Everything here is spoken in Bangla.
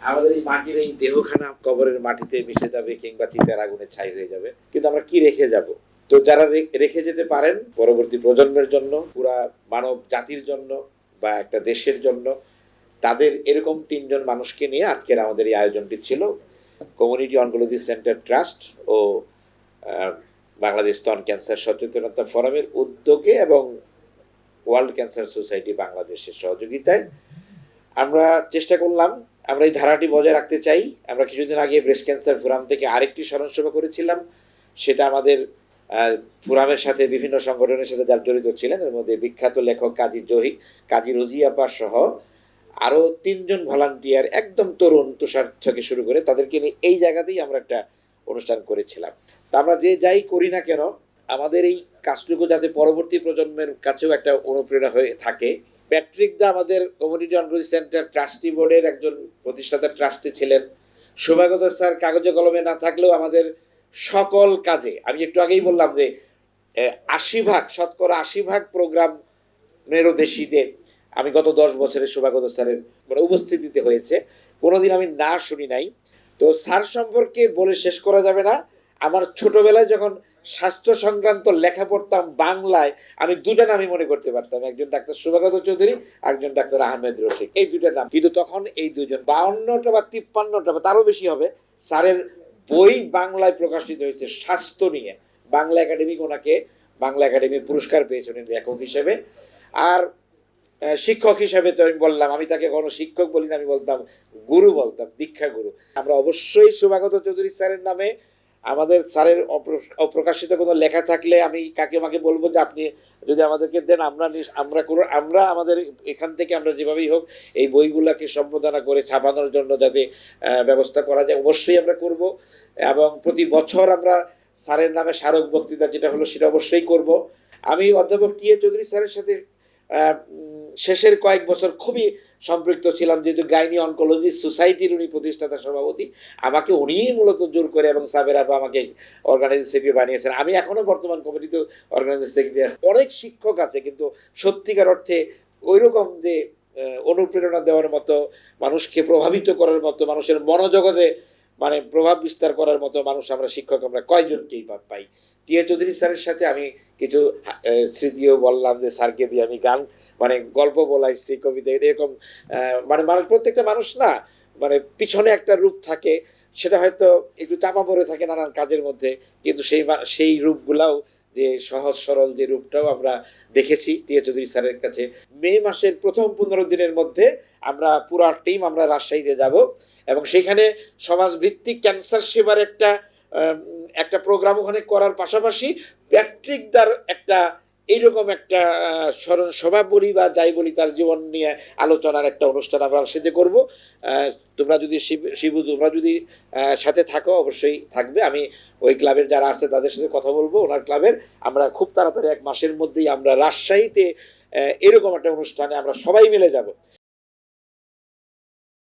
আমাদের এই মাটির এই দেহখানা কবরের মাটিতে মিশে যাবে কিংবা চিতার আগুনে ছাই হয়ে যাবে। কিন্তু আমরা কি রেখে যাব? তো যারা রেখে যেতে পারেন পরবর্তী প্রজন্মের জন্য, পুরা মানব জাতির জন্য বা একটা দেশের জন্য, তাদের এরকম তিনজন মানুষকে নিয়ে আজকের আমাদের এই আয়োজনটি ছিল। কমিউনিটি অনকোলজি সেন্টার ট্রাস্ট ও বাংলাদেশ স্তন ক্যান্সার সচেতনতা ফোরামের উদ্যোগে এবং ওয়ার্ল্ড ক্যান্সার সোসাইটি বাংলাদেশের সহযোগিতায়। আমরা চেষ্টা করলাম আমরা এই ধারাটি বজায় রাখতে চাই। আমরা কিছুদিন আগে ব্রেস্ট ক্যান্সার ফোরাম থেকে আরেকটি স্মরণসভা করেছিলাম। সেটা আমাদের ফোরামের সাথে বিভিন্ন সংগঠনের সাথে যারা জড়িত ছিলেন, এর মধ্যে বিখ্যাত লেখক কাজী জহি কাজী রোজিয়াপা সহ আরও তিনজন ভলান্টিয়ার, একদম তরুণ তুষার থেকে শুরু করে তাদেরকে নিয়ে এই জায়গাতেই আমরা একটা অনুষ্ঠান করেছিলাম। তা আমরা যে যাই করি না কেন, আমাদের এই কাজটুকু যাতে পরবর্তী প্রজন্মের কাছেও একটা অনুপ্রেরণা হয়ে থাকে প্যাট্রিক দা আমাদের কমিউনিটি অনকোলজি সেন্টার ট্রাস্টি বোর্ডের একজন প্রতিষ্ঠাতা ট্রাস্টি ছিলেন। শোভাগত স্যার, কাগজে কলমে না থাকলেও আমাদের সকল কাজে, আমি একটু আগেই বললাম যে আশি ভাগ, শতকরা আশি ভাগ প্রোগ্রামেরও বেশিতে আমি গত দশ বছরের শোভাগত স্যারের মানে উপস্থিতিতে হয়েছে। কোনোদিন আমি না শুনি নাই। তো স্যার সম্পর্কে বলে শেষ করা যাবে না। আমার ছোটবেলায় যখন স্বাস্থ্য সংক্রান্ত লেখা পড়তাম বাংলায়, আমি দুটা নামই মনে করতে পারতাম। একজন ডাক্তার সুভাগত চৌধুরী একজন ডাক্তার আহমেদ রশিদ। এই দুটা নাম। কিন্তু তখন এই দুজন বাউন্নটা বা তিপ্পান্নটা বা তারও বেশি হবে, স্যারের বই বাংলায় প্রকাশিত হয়েছে স্বাস্থ্য নিয়ে। বাংলা একাডেমি ওনাকে বাংলা একাডেমি পুরস্কার পেয়েছেন লেখক হিসেবে। আর শিক্ষক হিসাবে তো আমি বললাম, আমি তাকে কোনো শিক্ষক বলি না, আমি বলতাম গুরু বলতাম দীক্ষা গুরু আমরা অবশ্যই শুভাগত চৌধুরী স্যারের নামে আমাদের স্যারের অপ্রকাশিত কোনো লেখা থাকলে আমি কাকে মাকে বলব যে আপনি যদি আমাদেরকে দেন, আমরা আমরা কোনো আমরা আমাদের এখান থেকে আমরা যেভাবেই হোক এই বইগুলোকে সম্পাদনা করে ছাপানোর জন্য যাতে ব্যবস্থা করা যায়, অবশ্যই আমরা করব। এবং প্রতি বছর আমরা স্যারের নামে স্মারক বক্তৃতা যেটা হলো সেটা অবশ্যই করব। আমি অধ্যাপক টি এ চৌধুরী স্যারের সাথে শেষের কয়েক বছর খুবই সম্পৃক্ত ছিলাম যেহেতু গাইনি অনকোলজি সোসাইটির উনি প্রতিষ্ঠাতা সভাপতি। আমাকে উনিই মূলত জোর করে এবং সাবের আপা আমাকে অর্গানাইজিং সেক্রেটারি বানিয়েছেন। আমি এখনও বর্তমান কমিটিতে অর্গানাইজিং সেক্রেটারি আছি। অনেক শিক্ষক আছে কিন্তু সত্যিকার অর্থে ওইরকম যে অনুপ্রেরণা দেওয়ার মতো, মানুষকে প্রভাবিত করার মতো, মানুষের মনোজগতে মানে প্রভাব বিস্তার করার মতো মানুষ আমরা শিক্ষক আমরা কয়জনকেই পাই? টিএ চৌধুরী স্যারের সাথে আমি কিছু স্মৃতিও বললাম যে স্যারকে দিয়ে আমি গান মানে গল্প বলাইছি, কবিতা, এরকম মানে মানুষ প্রত্যেকটা মানুষ না মানে পিছনে একটা রূপ থাকে, সেটা হয়তো একটু চাপা পড়ে থাকে নানান কাজের মধ্যে, কিন্তু সেই সেই রূপগুলাও যে সহজ সরল যে রূপটাও আমরা দেখেছি টিএ চৌধুরী স্যারের কাছে। মে মাসের প্রথম পনেরো দিনের মধ্যে আমরা পুরা টিম আমরা রাজশাহীতে যাব এবং সেখানে সমাজভিত্তিক ক্যান্সার সেবার একটা একটা প্রোগ্রাম ওখানে করার পাশাপাশি প্যাট্রিকদার একটা এইরকম একটা স্মরণ সভা বলি বা যাই বলি তার জীবন নিয়ে আলোচনার একটা অনুষ্ঠান আমরা সাথে করব। তোমরা যদি শিব- তোমরা যদি সাথে থাকো, অবশ্যই থাকবে। আমি ওই ক্লাবের যারা আছে তাদের সাথে কথা বলব, ওনার ক্লাবের। আমরা খুব তাড়াতাড়ি এক মাসের মধ্যেই আমরা রাজশাহীতে এরকম একটা অনুষ্ঠানে আমরা সবাই মিলে যাব।